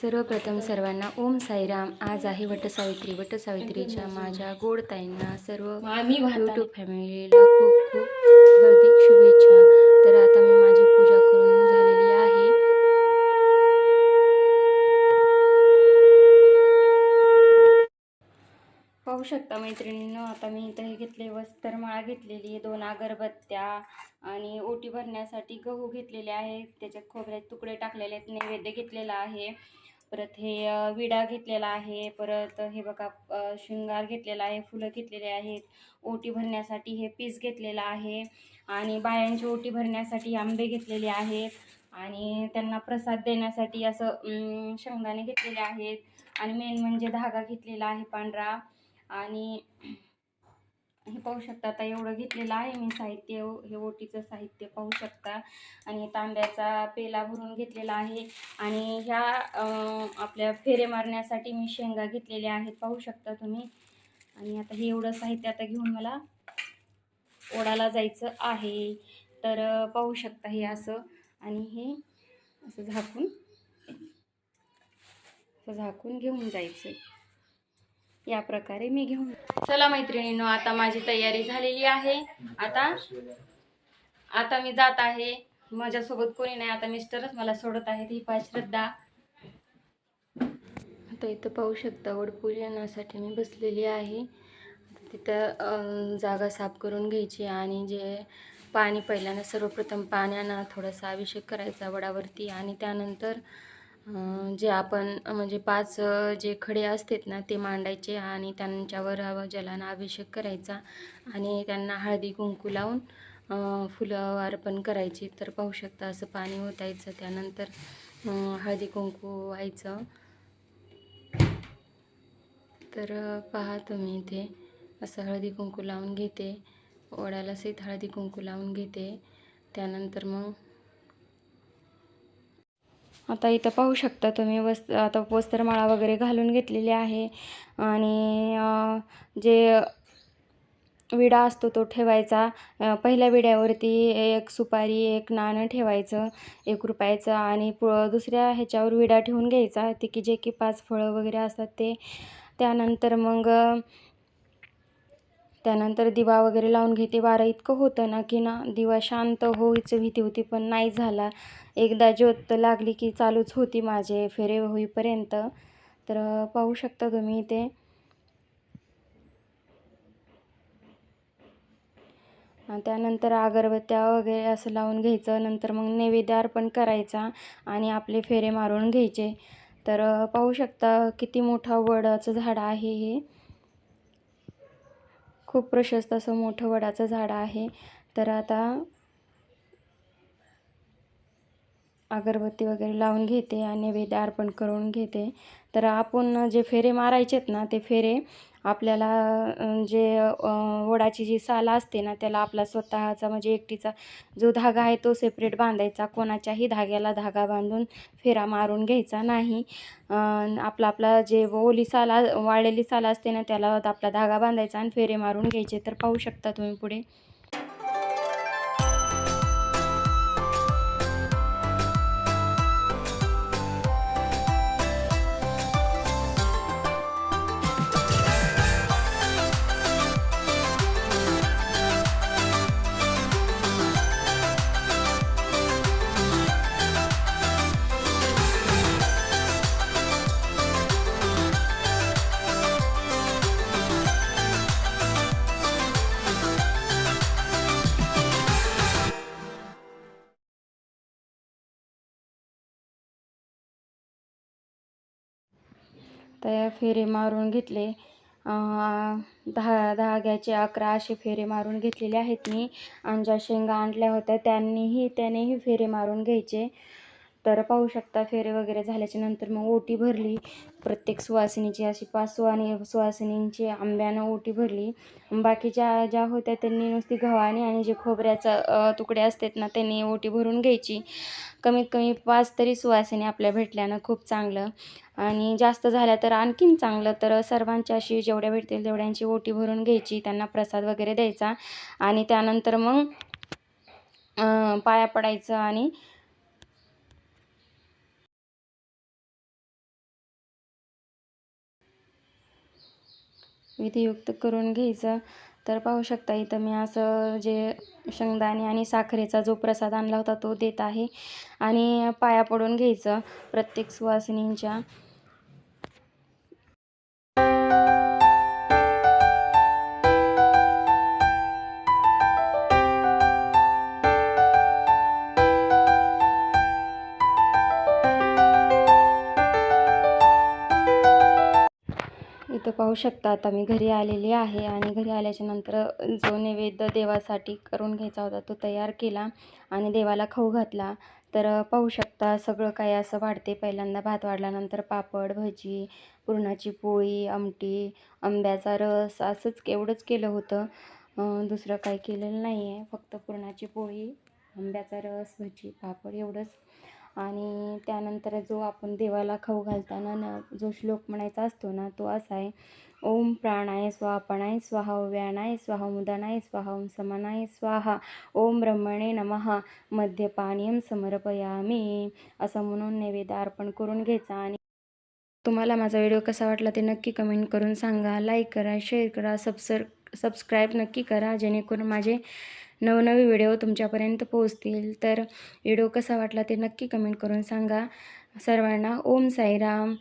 सर्वप्रथम सर्वांना ओम साईराम. आज आहे वटसावित्री. वटसावित्रीच्या माझ्या गोड ताईंना सर्व यूट्यूब फॅमिलीला खूप खूप हार्दिक शुभेच्छा. तर आता मी माझी पूजा करून झालेली आहे पाहू शकता मैत्रिणींनो. आता मी इथं हे घेतले वस्त्रमाळा घेतलेली आहे दोन अगरबत्त्या आणि ओटी भरण्यासाठी गहू घेतलेले आहेत. त्याच्यात खोबऱ्याचे तुकडे टाकलेले आहेत नैवेद्य घेतलेला आहे. परत हे विडा घेतलेला आहे. परत हे बघा शृंगार घेतलेला आहे फुलं घेतलेले आहेत. ओटी भरण्यासाठी हे पीस घेतलेलं आहे आणि बायांची ओटी भरण्यासाठी आंबे घेतलेले आहेत आणि त्यांना प्रसाद देण्यासाठी असं शेंगदाणे घेतलेले आहेत. आणि मेन म्हणजे धागा घेतलेला आहे पांढरा. आणि हे पाहू शकता आता एवढं घेतलेलं आहे मी साहित्य हे ओटीचं साहित्य पाहू शकता. आणि तांब्याचा पेला भरून घेतलेला आहे. आणि ह्या आपल्या फेरे मारण्यासाठी मी शेंगा घेतलेल्या आहेत पाहू शकता तुम्ही. आणि आता हे एवढं साहित्य आता घेऊन मला ओढाला जायचं आहे. तर पाहू शकता हे असं. आणि हे असं झाकून असं झाकून घेऊन जायचं या प्रकारे मी घेऊन चला मैत्रिणींनो आता माझी तयारी झालेली आहे. आता आता मी जात आहे. माझ्यासोबत कोणी नाही आता मिस्टरच मला सोडत आहेत. ही पाय श्रद्धा. आता इथं पाहू शकता वडपूजनासाठी मी बसलेली आहे. तिथं जागा साफ करून घ्यायची आणि जे पाणी पहिल्यांदा सर्वप्रथम पाण्यानं थोडासा अभिषेक करायचा वडावरती आणि त्यानंतर जे आपण म्हणजे पाच जे खडे असतात ना ते मांडायचे आणि त्यांच्यावर जलाना अभिषेक करायचा आणि त्यांना हळदी कुंकू लावून फुलं अर्पण करायची. तर पाहू शकता असं पाणी ओतायचं. त्यानंतर हळदी कुंकू व्हायचं तर पहा तुम्ही इथे असं हळदी कुंकू लावून घेते. ओढ्याला सहित हळदी कुंकू लावून घेते. त्यानंतर मग आता इथं पाहू शकता तुम्ही वस् आता वस्त्रमाळा वगैरे घालून घेतलेली आहे. आणि जे विडा असतो तो ठेवायचा. पहिल्या विड्यावरती एक सुपारी एक नाणं ठेवायचं एक रुपयाचं आणि पु दुसऱ्या ह्याच्यावर विडा ठेवून घ्यायचा. ते की जे की पाच फळं वगैरे असतात ते. त्यानंतर मग त्यानंतर दिवा वगैरे लावून घेते. वारं इतकं होतं ना की ना दिवा शांत होईचं भीती होती पण नाही झाला. एकदा ज्योत लागली की चालूच होती माझे फेरे होईपर्यंत. तर पाहू शकता तुम्ही इथे. त्यानंतर अगरबत्त्या वगैरे असं लावून घ्यायचं. नंतर मग नैवेद्य अर्पण करायचा आणि आपले फेरे मारून घ्यायचे. तर पाहू शकता किती मोठा वडाचं झाड आहे हे. खूप प्रशस्त असं मोठं वडाचं झाड आहे. तर आता अगरबत्ती वगैरे लावून घेते आणि नैवेद्य अर्पण करून घेते. तर आपण जे फेरे मारायचेत ना ते फेरे आपल्याला जे ओढाची वडाची जी साल असते ना त्याला आपला स्वतःचा म्हणजे एकटीचा जो धागा आहे तो सेपरेट बांधायचा. कोणाच्याही धाग्याला धागा बांधून फेरा मारून घ्यायचा नाही. आपला आपला जे ओली साल वाळलेली साल असते ना त्याला आपला धागा बांधायचा आणि फेरे मारून घ्यायचे. तर पाहू शकता तुम्ही पुढे. तर फेरे मारून घेतले. दहा धाग्याचे अकरा असे फेरे मारून घेतलेले आहेत मी. आणि ज्या शेंगा आणल्या होत्या त्यांनीही त्यानेही फेरे मारून घ्यायचे. तर पाहू शकता फेरे वगैरे झाल्याच्यानंतर मग ओटी भरली. प्रत्येक सुवासिनीची अशी पाच सुवानी सुवासिनींची आंब्यानं ओटी भरली. बाकीच्या ज्या होत्या त्यांनी नुसती गव्हाने आणि जे खोबऱ्याचा तुकडे असतात ना त्यांनी ओटी भरून घ्यायची. कमीत कमी पाच तरी सुवासिनी आपल्या भेटल्यानं खूप चांगलं. आणि जास्त झाल्या तर आणखीन चांगलं. तर सर्वांच्या अशी जेवढ्या भेटतील तेवढ्यांची ओटी भरून घ्यायची त्यांना प्रसाद वगैरे द्यायचा. आणि त्यानंतर मग पाया पडायचं आणि विधियुक्त करून घ्यायचं. तर पाहू शकता इथं मी असं जे शेंगदाणे आणि साखरेचा जो प्रसाद आणला होता तो देत आहे. आणि पाया पडून घ्यायचं प्रत्येक सुवासिनींच्या. इथं पाहू शकता आता मी घरी आलेली आहे आणि घरी आल्याच्यानंतर जो नैवेद्य देवासाठी करून घ्यायचा होता तो तयार केला आणि देवाला खाऊ घातला. तर पाहू शकता सगळं काही असं वाढते. पहिल्यांदा भात वाढल्यानंतर पापड भजी पुरणाची पोळी आमटी आंब्याचा रस असंच एवढंच केलं होतं. दुसरं काही केलेलं नाही आहे फक्त पुरणाची पोळी आंब्याचा रस भजी पापड एवढंच. आणि त्यानंतर जो आपण देवाला खाऊ घालताना न जो श्लोक म्हणायचा असतो ना तो असा आहे ओम प्राणाय स्वापणाय स्वाहा व्यानाय स्वाहा मुदानाय स्वाहा ओम समानाय स्वाहा ओम ब्रह्मणे नमः मद्यपानीयम समर्पयामी. असं म्हणून नैवेद्य अर्पण करून घ्यायचा आणि तुम्हाला माझा व्हिडिओ कसा वाटला ते नक्की कमेंट करून सांगा. लाईक करा शेअर करा सबसर सबस्क्राईब नक्की करा जेणेकरून माझे नवनवे व्हिडिओ तुमच्यापर्यंत पोहोचतील. तर व्हिडिओ कसा वाटला ते नक्की कमेंट करून सांगा. सर्वांना ओम साईराम.